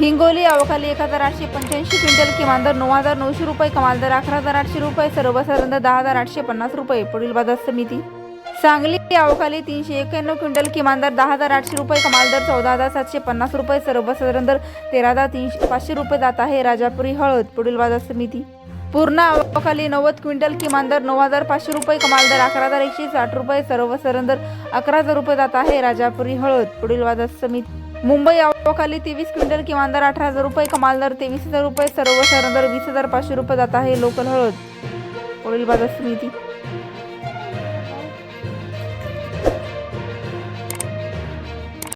हिंगोली अवकाली एक हजार आठशे पंच्याऐंशी क्विंटल किमान दर नऊ हजार नऊशे रुपये कमाल दर अकरा हजार आठशे रुपये सर्वसाधारण दर दहा हजार आठशे पन्नास रुपये पुढील बाजार समिती. सांगली अवकाली तीनशे एक्याण्णव क्विंटल किमान दर दहा हजार आठशे रुपये कमाल दर चौदा हजार सातशे पन्नास रुपये सर्वसाधारण दर तेरा हजार तीनशे पाचशे रुपये जात आहे राजापुरी हळद पुढील बाजार समिती. पूर्ण अवकाली नव्वद क्विंटल किमान दर नऊ हजार पाचशे रुपये कमाल दर अकरा हजार एकशे साठ रुपये सर्वसाधारण दर अकरा हजार रुपये जात आहे राजापुरी हळद पुढील बाजार समिती. मुंबई अवकाली तेवीस क्विंटल किमान दर अठरा हजार रुपये कमाल दर तेवीस हजार रुपये सर्वसाधारण दर वीस हजार पाचशे रुपये जात आहे लोकल हळद. पुढील बाजार समिती.